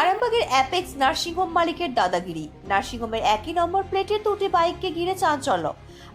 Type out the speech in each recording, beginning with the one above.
আরামবাগের apex nursing home মালিকের দাদাগিরি। নার্সিংহোমের একই নম্বর প্লেটের দুটি বাইককে ঘিরে চাঞ্চল্য।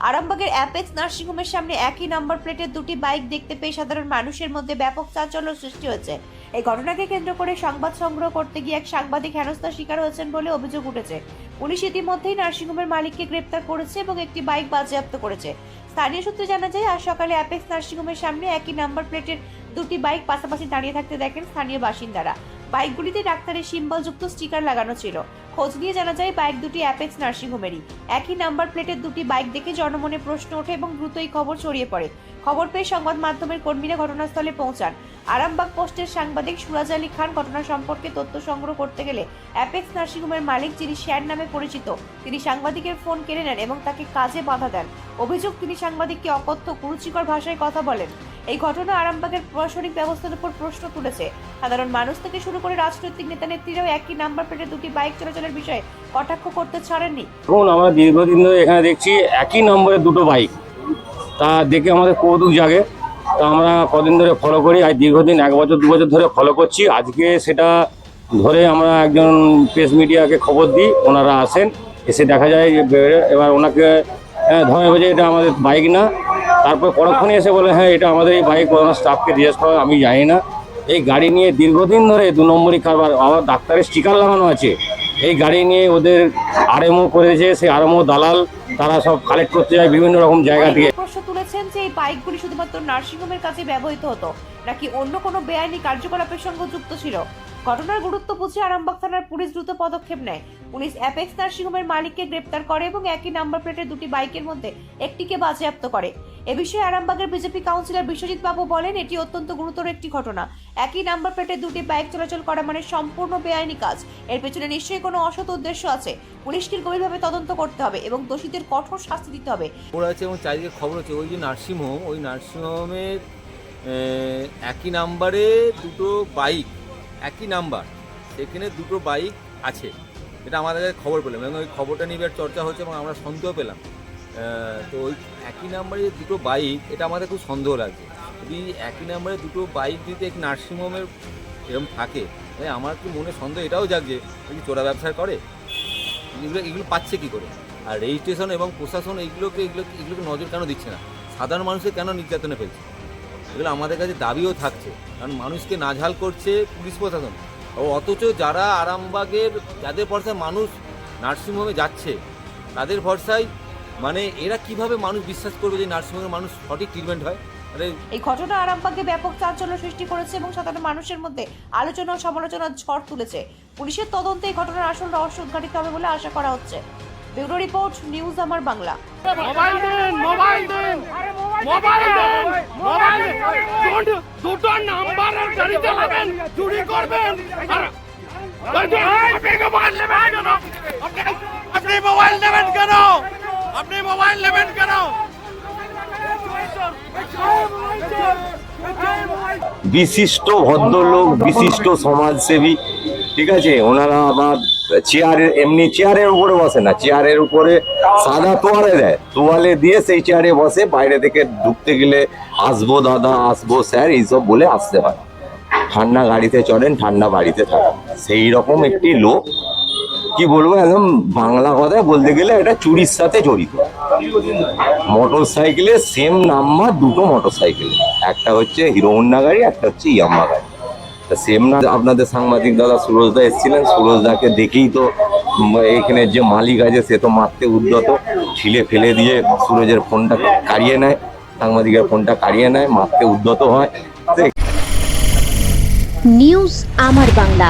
আরামবাগের অ্যাপেক্স নার্সিংহোমের সামনে একই নম্বর প্লেটের দুটি বাইক দেখতে পেয়ে সাধারণ মানুষের মধ্যে ব্যাপক চাঞ্চল্য সৃষ্টি হয়েছে। এই ঘটনাকে কেন্দ্র করে সংবাদ সংগ্রহ করতে গিয়ে এক সাংবাদিক হেনস্থার শিকার হয়েছেন বলে অভিযোগ উঠেছে। পুলিশ ইতিমধ্যেই নার্সিংহোমের মালিককে গ্রেপ্তার করেছে এবং একটি বাইক বাজেয়াপ্ত করেছে। স্থানীয় সূত্রে জানা যায়, আজ সকালে অ্যাপেক্স নার্সিংহোমের সামনে একই নাম্বার প্লেটের দুটি বাইক পাশাপাশি দাঁড়িয়ে থাকতে দেখেন স্থানীয় বাসিন্দারা। বাইকগুলিতে ডাক্তারের সিম্বলযুক্ত স্টিকার লাগানো ছিল। খোঁজ নিয়ে জানা যায়, বাইক দুটি অ্যাপেক্স নার্সিংহোমেরই। একই নাম্বার প্লেটের দুটি বাইক দেখে জনমনে প্রশ্ন ওঠে এবং দ্রুতই খবর ছড়িয়ে পড়ে। খবর পেয়ে সংবাদ মাধ্যমের কর্মীরা ঘটনাস্থলে পৌঁছান। আরামবাগ পোস্টের সাংবাদিক সুরাজ আলী খান ঘটনা সম্পর্কে তথ্য সংগ্রহ করতে গেলে অ্যাপেক্স নার্সিংহোমের মালিক যিনি শ্যার নামে পরিচিত, তিনি সাংবাদিকের ফোন কেড়ে নেন এবং তাকে কাজে বাধা দেন। অভিযোগ, তিনি সাংবাদিককে অকথ্য, কুরুচিকর ভাষায় কথা বলেন। এই ঘটনা আরামবাগের প্রশাসনিক ব্যবস্থার উপর প্রশ্ন তুলেছে। সাধারণ মানুষ থেকে শুরু করে রাজনৈতিক নেতা নেত্রীরাও একই নাম্বার প্লেটে দুটি বাইক চলাচলের বিষয়ে কটাক্ষ করতে ছাড়েননি। আমরা দীর্ঘদিন ধরে এখানে দেখছি একই নম্বরে দুটো বাইক। তা দেখে আমাদের কৌতুক জাগে। তা আমরা কদিন ধরে ফলো করি আর দীর্ঘদিন এক বছর দু বছর ধরে ফলো করছি। আজকে সেটা ধরে আমরা একজন প্রেস মিডিয়াকে খবর দিই ওনারা আসেন এসে দেখা যায় এবার ওনাকে হ্যাঁ, ধরে যে এটা আমাদের বাইক না। তারপর পরক্ষণে এসে বলে হ্যাঁ এটা আমাদের এই বাইক ওনার স্টাফকে জিজ্ঞেস করা আমি জানি না। এই গাড়ি নিয়ে দীর্ঘদিন ধরে দু নম্বরই কারবার আবার ডাক্তারের স্টিকার লাগানো আছে। এই গাড়ি নিয়ে ওদের আরএমও করেছে, সেই আরএমও দালাল, তারা সব কালেক্ট করতে যায় বিভিন্ন রকম জায়গা থেকে প্রশ্ন তুলেছেন যে এই বাইকগুলি শুধুমাত্র নার্সিংহোমের কাছে ব্যবহৃত হতো, নাকি অন্য কোনো বেআইনি কার্যকলাপের সঙ্গে যুক্ত ছিল? ঘটনার গুরুত্ব বুঝে আরামবাগ থানার পুলিশ দ্রুত পদক্ষেপ নেয়। পুলিশ অ্যাপেক্স নার্সিংহোমের মালিককে গ্রেপ্তার করে এবং একই নাম্বার প্লেটের দুটি বাইকের মধ্যে একটিকে বাজেয়াপ্ত করে। এ বিষয়ে আরামবাগের বিজেপি কাউন্সিলর বিশ্বজিৎ বাবু বলেন, এটি অত্যন্ত গুরুতর একটি ঘটনা। একই নাম্বার প্লেটে দুটি বাইক চলাচল করা মানে সম্পূর্ণ বেআইনি কাজ। এর পেছনে নিশ্চয়ই কোনো অসৎ উদ্দেশ্য আছে। পুলিশকে গভীরভাবে তদন্ত করতে হবে এবং দোষীদের কঠোর শাস্তি দিতে হবে। খবর আছে এবং চারিদিকে খবর আছে ওই যে নার্সিংহোম, ওই নার্সিংহোমের একই নাম্বারে দুটো বাইক, একই নাম্বার, সেখানে দুটো বাইক আছে। এটা আমাদের খবর পেলাম এবং ওই খবরটা নিয়ে চর্চা হচ্ছে এবং আমরা সন্দেহ পেলাম। তো ওই একই নাম্বারে দুটো বাইক এটা আমাদের খুব সন্দেহ লাগছে যদি একই নাম্বারে দুটো বাইক যদি এক নার্সিংহোমের এরকম থাকে তাই আমার কি মনে সন্দেহ? এটাও জাগছে কি চোরা ব্যবসা করে? এগুলো এগুলো পাচ্ছে কী করে? আর রেজিস্ট্রেশন এবং প্রশাসন এইগুলোকে এগুলো এগুলোকে নজর কেন দিচ্ছে না? সাধারণ মানুষের কেন নির্যাতনে ফেলছে? এগুলো আমাদের কাছে দাবিও থাকছে। কারণ মানুষকে নাঝাল করছে পুলিশ প্রশাসন। ও অথচ যারা আরামবাগের, যাদের ভরসায় মানুষ নার্সিংহোমে যাচ্ছে, তাদের ভরসায় মানে এরা কীভাবে মানুষ বিশ্বাস করবে যে নার্সিংহোমের মানুষ সঠিক ট্রিটমেন্ট হয় এই ঘটনা আরামবাগে ব্যাপক চাঞ্চল্য সৃষ্টি করেছে এবং সাধারণ মানুষের মধ্যে আলোচনা ও সমালোচনার ঝড় তুলেছে পুলিশের তদন্তে এই ঘটনার আসল রহস্য উদ্ঘাটিত হবে বলে আশা করা হচ্ছে ব্যুরো রিপোর্ট নিউজ আমার বাংলা মোবাইল দেন মোবাইল দেন মোবাইল দেন মোবাইল দুটো- দুটো নাম্বারের গাড়ি চালাবেন চুরি করবেন আর- আপনি মোবাইল নেবেন কেন আপনি- আপনি মোবাইল নেবেন কেন আপনি মোবাইল নেবেন কেন বিশিষ্ট ভদ্রলোক, বিশিষ্ট সমাজসেবী, ঠিক আছে? ওনারা আমার চেয়ারের এমনি চেয়ারের উপরে বসে না চেয়ারের উপরে সাদা তোয়ালে দেয়। তোয়ালে দিয়ে সেই চেয়ারে বসে, বাইরে থেকে ঢুকতে গেলে আসব দাদা, আসব স্যার এইসব বলে আসতে হয়। ঠান্ডা গাড়িতে চড়েন ঠান্ডা বাড়িতে থাকেন। সেই রকম একটি লোক কি বলব, একদম বাংলা কথায় বলতে গেলে এটা চুরির সাথে জড়িত। মোটর সাইকেলে সেম নাম্বার দুটো মোটর সাইকেল একটা হচ্ছে হিরো হন্ডা গাড়ি, একটা হচ্ছে ইয়াম্মা গাড়ি। তা সেম না আপনাদের সাংবাদিক দাদা সুরজদা এসেছিলেন। সুরজদাকে দেখেই তো এখানে যে মালিক আছে, সে তো মারতে উদ্যত। ছিলে ফেলে দিয়ে সুরজের ফোনটা কাড়িয়ে নেয়, সাংবাদিকের ফোনটা কাড়িয়ে নেয়, মারতে উদ্যত হয়। নিউজ আমার বাংলা।